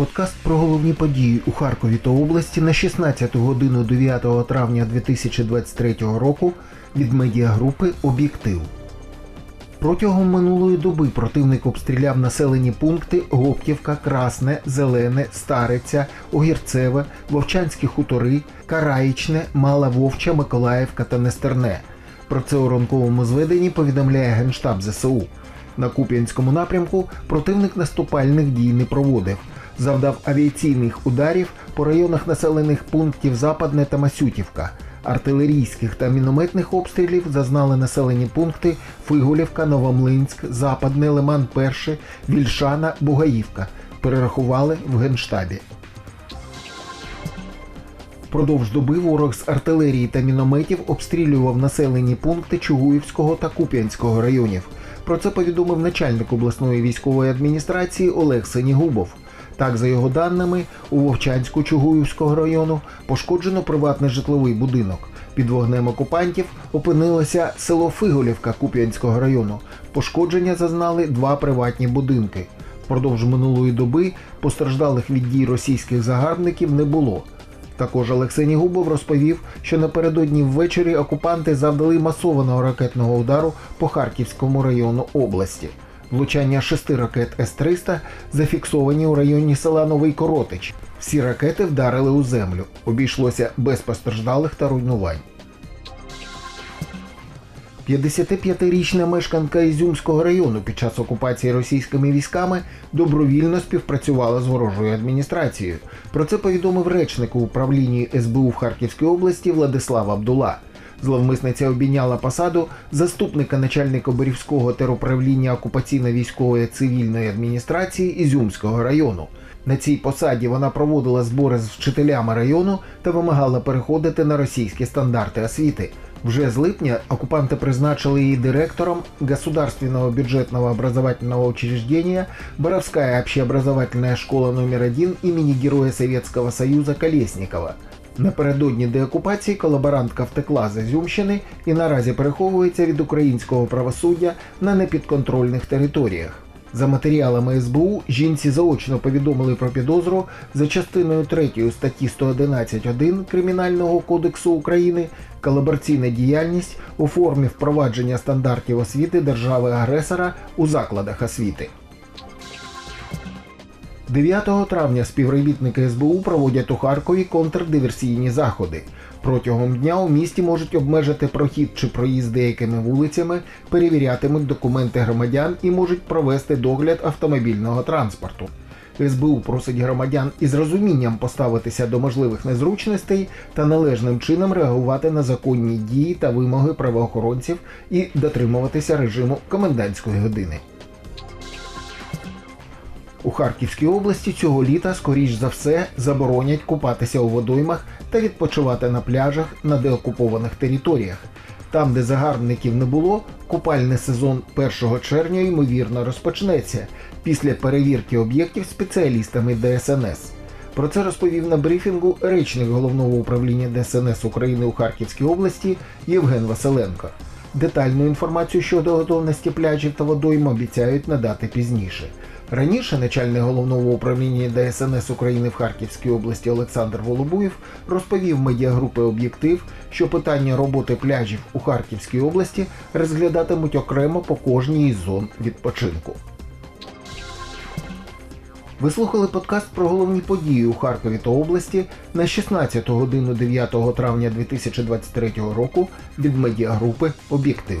Подкаст про головні події у Харкові та області на 16 годину 9 травня 2023 року від медіагрупи Об'єктив. Протягом минулої доби противник обстріляв населені пункти Гоптівка, Красне, Зелене, Стариця, Огірцеве, Вовчанські хутори, Караїчне, Мала Вовча, Миколаївка та Нестерне. Про це у ранковому зведенні повідомляє Генштаб ЗСУ. На Куп'янському напрямку противник наступальних дій не проводив. Завдав авіаційних ударів по районах населених пунктів Западне та Масютівка. Артилерійських та мінометних обстрілів зазнали населені пункти Фигулівка, Новомлинськ, Западне, Лиман Перше, Вільшана, Бугаївка. Перерахували в Генштабі. Впродовж доби ворог з артилерії та мінометів обстрілював населені пункти Чугуївського та Куп'янського районів. Про це повідомив начальник обласної військової адміністрації Олег Сенігубов. Так, за його даними, у Вовчанську Чугуївського району пошкоджено приватний житловий будинок. Під вогнем окупантів опинилося село Фиголівка Куп'янського району. Пошкодження зазнали два приватні будинки. Впродовж минулої доби постраждалих від дій російських загарбників не було. Також Олексій Губов розповів, що напередодні ввечері окупанти завдали масованого ракетного удару по Харківському району області. Влучання шести ракет С-300 зафіксовані у районі села Новий Коротич. Всі ракети вдарили у землю. Обійшлося без постраждалих та руйнувань. 55-річна мешканка Ізюмського району під час окупації російськими військами добровільно співпрацювала з ворожою адміністрацією. Про це повідомив речник у управлінні СБУ в Харківській області Владислав Абдула. Зловмисниця обійняла посаду заступника начальника Борівського теруправління окупаційно-військової цивільної адміністрації Ізюмського району. На цій посаді вона проводила збори з вчителями району та вимагала переходити на російські стандарти освіти. Вже з липня оккупанты призначили її директором Государственного бюджетного образовательного учреждения Боровская общеобразовательная школа номер 1 имени Героя Советского Союза Колесникова. Напередодні деокупації колаборантка втекла з Ізюмщини і наразі переховується від українського правосуддя на непідконтрольних територіях. За матеріалами СБУ жінці заочно повідомили про підозру за частиною 3 статті 111.1 Кримінального кодексу України колабораційна діяльність у формі впровадження стандартів освіти держави-агресора у закладах освіти. 9 травня співробітники СБУ проводять у Харкові контрдиверсійні заходи. Протягом дня у місті можуть обмежити прохід чи проїзд деякими вулицями, перевірятимуть документи громадян і можуть провести догляд автомобільного транспорту. СБУ просить громадян із розумінням поставитися до можливих незручностей та належним чином реагувати на законні дії та вимоги правоохоронців і дотримуватися режиму комендантської години. У Харківській області цього літа, скоріш за все, заборонять купатися у водоймах та відпочивати на пляжах на деокупованих територіях. Там, де загарбників не було, купальний сезон 1 червня ймовірно розпочнеться після перевірки об'єктів спеціалістами ДСНС. Про це розповів на брифінгу речник головного управління ДСНС України у Харківській області Євген Василенко. Детальну інформацію щодо готовності пляжів та водойм обіцяють надати пізніше. Раніше начальник головного управління ДСНС України в Харківській області Олександр Волобуєв розповів медіагрупи Об'єктив, що питання роботи пляжів у Харківській області розглядатимуть окремо по кожній із зон відпочинку. Ви слухали подкаст про головні події у Харкові та області на 16 годину 9 травня 2023 року від медіагрупи Об'єктив.